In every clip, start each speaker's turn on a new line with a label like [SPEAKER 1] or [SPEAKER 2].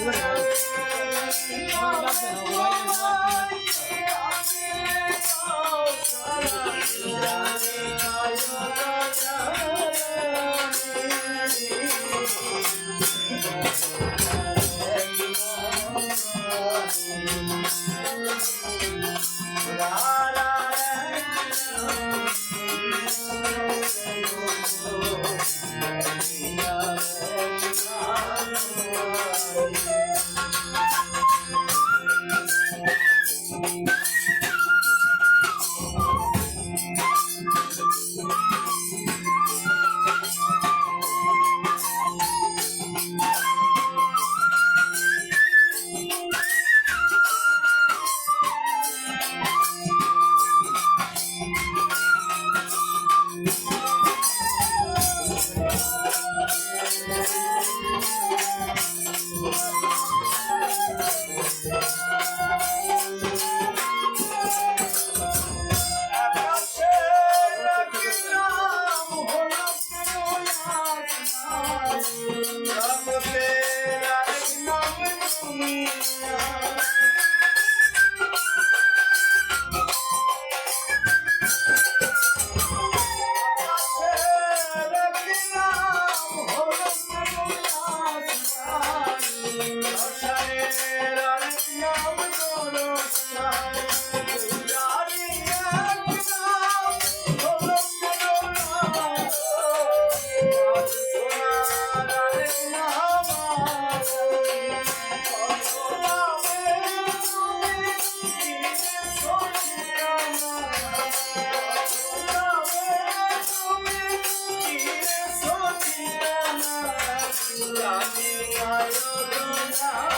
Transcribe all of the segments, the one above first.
[SPEAKER 1] Yeah. Thank you. হয়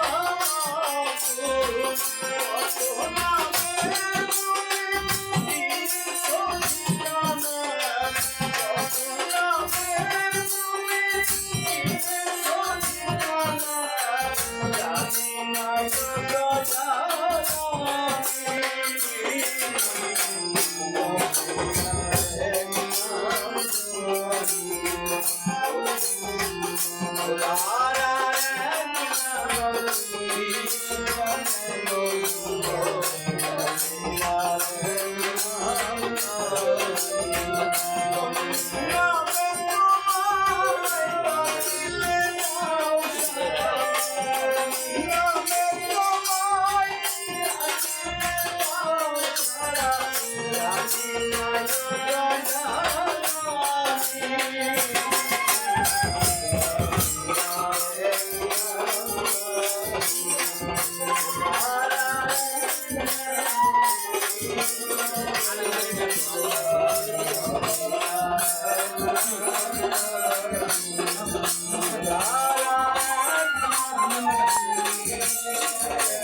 [SPEAKER 1] Hallelujah. Yeah.